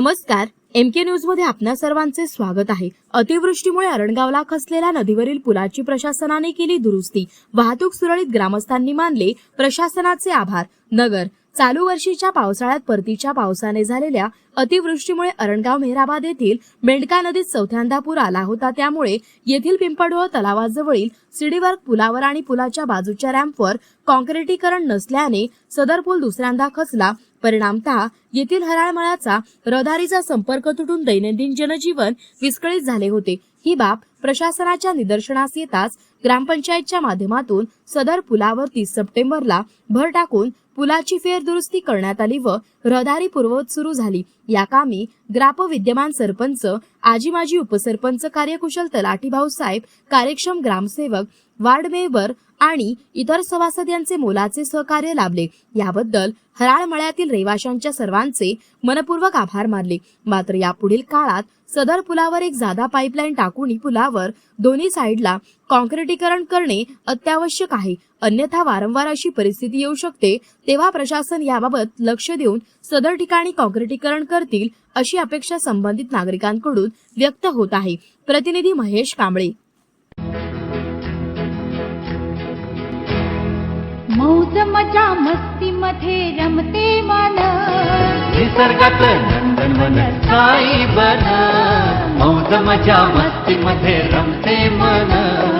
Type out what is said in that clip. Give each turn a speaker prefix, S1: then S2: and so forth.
S1: नमस्कार. एम के न्यूजमध्ये आपणा सर्वांचे स्वागत आहे. अतिवृष्टीमुळे अरणगावला खसलेल्या नदीवरील पुलाची प्रशासनाने केली दुरुस्ती. वाहतूक सुरळीत ग्रामस्थांनी मानले. प्रशासनाचे आभार. नगर चालू वर्षीच्या पावसाळ्यात परतीच्या पावसाने झालेल्या अतिवृष्टीमुळे अरणगाव मेहराबाद येथील मेंढका नदीत चौथ्यांदा पूर आला होता. त्यामुळे येथील पिंपडोह तलावाजवळील सिडीवर पुलावर आणि पुलाच्या बाजूच्या रॅम्पवर कॉन्क्रिटीकरण नसल्याने सदर पूल दुसऱ्यांदा खचला. परिणामतः येथील हराळमळाचा रहदारीचा संपर्क तुटून दैनंदिन जनजीवन विस्कळीत झाले होते. ही बाब प्रशासनाच्या निदर्शनास येताच ग्रामपंचायतच्या माध्यमातून सदर पुलावर तीस सप्टेंबरला भर टाकून पुलाची फेरदुरुस्ती करण्यात आली व रहदारी पूर्ववत सुरू झाली. या कामी ग्राप विद्यमान सरपंच आजी माजी उपसरपंच कार्यकुशल तलाठी भाऊसाहेब कार्यक्षम ग्रामसेवक वार्ड मेंबर आणि इतर सभासद यांचे मोलाचे सहकार्य लाभले. याबद्दल हराळ मळ्यातील रहिवाशांच्या सर्वांचे मनपूर्वक आभार मानले. मात्र यापुढील काळात सदर पुलावर एक जादा पाईपलाईन टाकून पुलावर दोन्ही साईडला कॉन्क्रिटीकरण करणे अत्यावश्यक आहे. अन्यथा वारंवार अशी परिस्थिती येऊ शकते तेव्हा प्रशासन याबाबत लक्ष देऊन सदर ठिकाणी कॉन्क्रिटीकरण करतील अशी अपेक्षा संबंधित नागरिकांकडून व्यक्त होत आहे. प्रतिनिधी महेश कांबळे.
S2: मौज मजा मस्ती मध्ये रमते मन
S3: निसर्गात नंदनवन साई बन मौज मजा मस्ती मध्ये रमते मन